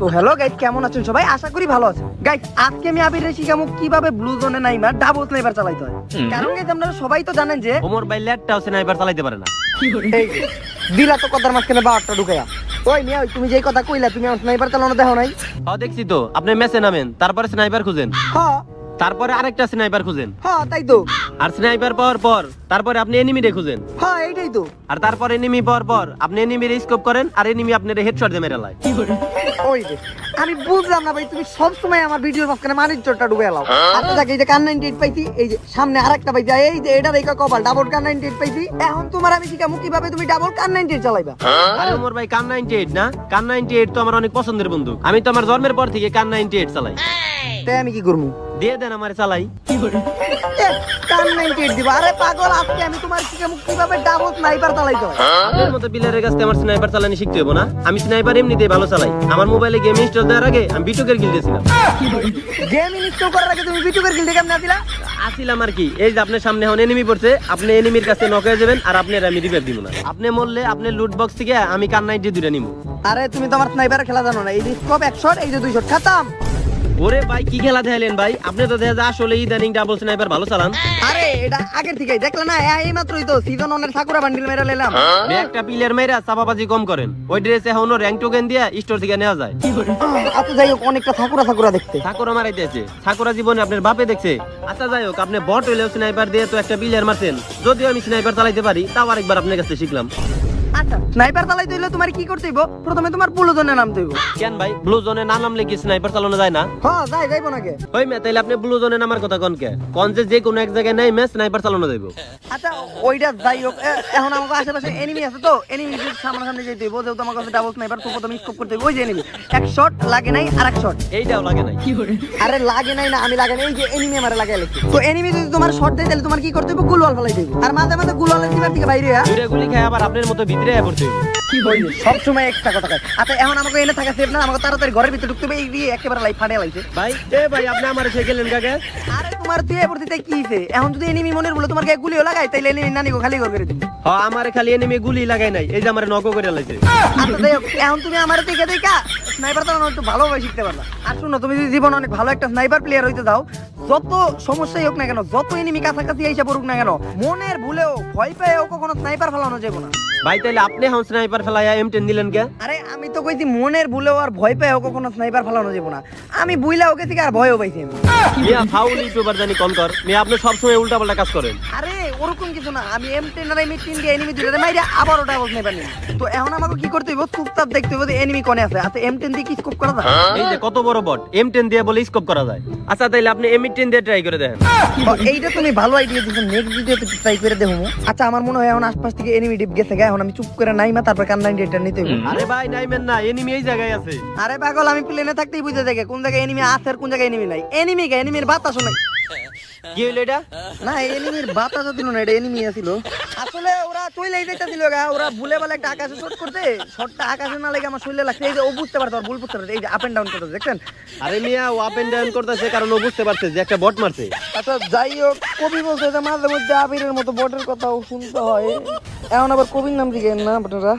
তো হ্যালো কেমন আছেন সবাই? আশা করি ভালো আছেন। আজকে আমি আবির কীভাবে ব্লু জোনে নাইমার ডাবল স্নাইপার চালাইতে হয়? কারণ আপনারা সবাই তো জানেন যে ওমর ভাই ল্যাটটাও স্নাইপার চালাইতে পারে না। এই দিলা তো কথার মাঝখানে বারটা ঢুকাইয়া। ওই মিয়া ওই তুমি যেই কথা কইলা তুমি আমার স্নাইপার চালানো দেখো নাই? হ দেখছি তো। আপনি মেসে নামেন তারপরে স্নাইপার খুঁজেন। হ্যাঁ তারপরে আরেকটা স্নাইপার খুঁজেন। হ্যাঁ তাই তো। আর স্নাইপার পাওয়ার পর তারপরে আপনি এনিমিরে খুঁজেন। হ্যাঁ এইটাই তো। আর তারপর এনিমি পাওয়ার পর আপনি এনিমির স্কোপ করেন আর এনিমি আপনার হেডশট দিয়ে মেরে লাই ওই যে আমি বুঝলাম না ভাই তুমি সব সময় আমার ভিডিওর মাঝখানে মানির চোরটা ডুবে এলাও আচ্ছা দেখ এই যে কান নাইনটি এইট পাইছি এই যে সামনে আরেকটা পাইছি এই যে এটা দেখা কপাল ডাবল কান নাইনটি এইট পাইছি। এখন তোমার আমি শিখামু কীভাবে তুমি ডাবল কান নাইনটি এইট চালাইবা আরে ওমর ভাই কান 98 না? কান 98 তো আমার অনেক পছন্দের বন্দুক আমি তো আমার জন্মের পর থেকে কান 98 চালাই। তাই আমি কি করব দিয়ে দেন আমারে চালাই। কান নাইনটি এইট দিবা। আরে পাগল আজকে আমি তোমার শিখামু কীভাবে ডাবল স্নাইপার চালাইতে হয় আপনার মতো প্লেয়ারের কাছে আমার স্নাইপার চালানি শিখতে হব না। আমি স্নাইপার এমনিতেই ভালো চালাই। আমার মোবাইলে গেম ইনস্টল দেওয়ার আগে আমি বিটুকের গিল দিয়েছিলাম গেম ইনস্টল করার আগে তুমি ভিডিও করে কেমন দিলা আসিলাম আর কি। এই যে আপনার সামনে এখন এনিমি পড়ছে আপনি এনিমির কাছে নক হয়ে যাবেন আর আপনি আর আমি রিভাইভ দিব না। আপনি মরলে আপনি লুট বক্স থেকে আমি কান নাইনটি দুটা নিব আরে তুমি তো আমার স্নাইপার খেলা জানো না। এই যে স্কোপ এক এই যে খাতাম। ওরে ভাই কি খেলা দেখালেন ভাই? আপনি তো দেখা যায় আসলে ইদানিং ডাবল স্নাইপার ভালো চালান। আরে এটা আগের থেকেই। দেখলে না এই মাত্রই তো সিজন সাকুরা বান্ডিল মেরে নিলাম। একটা প্লেয়ার মেয়েরা চাপাবাজি কম করেন। ওই ড্রেস এখনও র্যাঙ্ক টোকেন দিয়ে স্টোর থেকে নেওয়া যায়। আচ্ছা যাই হোক অনেকটা সাকুরা সাকুরা দেখতে। ঠাকুর মারাইতেছে ঠাকুরা জীবনে আপনার বাপে দেখছে। আচ্ছা যাই হোক আপনি বট হইলেও স্নাইপার দিয়ে তো একটা প্লেয়ার মারছেন। যদিও আমি স্নাইপার চালাইতে পারি তাও আরেকবার আপনার কাছে শিখলাম। স্নাইপার হইলে তোমার কি করতে হইব? প্রথমে তোমার বুলুজনে নামতে হইব। কেন ভাই? ব্লু জোনে না নামলে কি স্নাইপার চালানো যায় না? হ্যাঁ যাই যাইবো নাকি ওই মে তাইলে আপনি ব্লু জোনে নামার কথা কোন কে? কোন যে যে কোনো এক জায়গায় নাই মে স্নাইপার চালানো যাইব। আচ্ছা ওইটা যাই হোক এখন আমাকে আশেপাশে এনিমি আছে তো এনিমি সামনাসামনি যেতে হইব যেহেতু আমার কাছে ডাবল স্নাইপার তো প্রথমে স্কোপ করতে হইব ওই যে এনিমি এক শট লাগে নাই আর এক শট এইটাও লাগে নাই। আরে লাগে নাই না আমি লাগে নাই এই যে এনিমি আমারে লাগছে। তো এনিমি যদি তোমার শট দেয় তাহলে তোমার কি করতে হইব? গুলওয়াল ফেলাই দিব। আর মাঝে মাঝে গুলওয়ালের দিবার থেকে বাইরে হ্যাঁ গুলি খাই আবার আপনার মতো ভিতরে আয়া পড়ছে। সব সময় একটা কথা কয়। আচ্ছা এখন আমাকে এনে থাকা সেফ না? আমাকে তাড়াতাড়ি ঘরের ভিতরে ঢুকতে হবে এই দিয়ে একেবারে লাইফ ফাটে লাইছে। ভাই এ ভাই আপনি আমার সে গেলেন কাকে? আরে তোমার তুই এবার দিতে কি হইছে? এখন যদি এনিমি মনের বলে তোমার গায়ে গুলিও লাগাই তাইলে এনিমি নানি গো খালি ঘর করে দিবি। হ আমার খালি এনিমি গুলি লাগাই নাই এই যে আমার নকো করে লাইছে। আচ্ছা এখন তুমি আমার দেখে দেখা। স্নাইপার একটু ভালোভাবে শিখতে পারলা। আর শুনো তুমি যদি জীবনে অনেক ভালো একটা স্নাইপার প্লেয়ার হইতে দাও যত সমস্যাই হোক না কেন যত এনিমি কাছাকাছি এসে পড়ুক না কেন মনের ভুলেও ভয় পেয়েও কখনো স্নাইপার ফেলানো যাবে না। ভাই তাইলে আপনি এখন স্নাইপার ফেলাইয়া এম টেন দিলেন কে? আরে আমি তো কইছি মনের ভুলেও আর ভয় পেয়েও কখনো স্নাইপার ফেলানো যাবে না। আমি বুইলা ওকে থেকে আর ভয়ও পাইছি আমি। মিয়া ফাউল ইউটিউবার জানি কম কর। মিয়া আপনি সবসময় উল্টা পাল্টা কাজ করেন। আরে ওরকম কিছু না। আমি এম টেন আর এম টেন দিয়ে এনিমি দুইটাতে মাইরা আবার ওটা বলতে পারি তো এখন আমাকে কি করতে হইব? চুপচাপ দেখতে হইব যে এনিমি কোনে আছে। আচ্ছা এম টেন দিয়ে কি স্কোপ করা যায়? এই যে কত বড় বট এম টেন দিয়ে বলে স্কোপ করা যায়। আচ্ছা তাইলে আপনি এম টেন দিয়ে ট্রাই করে দেখেন। এইটা তুমি ভালো আইডিয়া দিছো নেক্সট ভিডিওতে ট্রাই করে দেখো আচ্ছা আমার মনে হয় এখন আশপাশ থেকে এনিমি ডিপ গেছে এখন আমি চুপ করে নাইমা তারপর কান নাইন ডেটটা নিতে হইব। আরে ভাই নাইমেন না এনিমি এই জায়গায় আছে। আরে পাগল আমি প্লেনে থাকতেই বুঝে দেখে কোন জায়গায় এনিমি আছে আর কোন জায়গায় এনিমি নাই। এনিমি কে এনিমির বাতাস নাই। কি হইল এটা? না এনিমির বাতাস দিল না এটা এনিমি আছিল। আসলে ওরা চইলেই যাইতাছিল গা ওরা ভুলে বলে একটা আকাশে শট করতে শটটা আকাশে না লেগে আমার শরীরে লাগছে এই যে ও বুঝতে পারতো ভুল বুঝতে পারতো এই যে আপ এন্ড ডাউন করতে দেখছেন? আরে মিয়া ও আপ এন্ড ডাউন করতেছে কারণ ও বুঝতে পারছে যে একটা বট মারছে। আচ্ছা যাই হোক কবি বলছে যে মাঝে মধ্যে আবিরের মতো বটের কথাও শুনতে হয়। এখন আবার কবির নাম দিকে না আপনারা?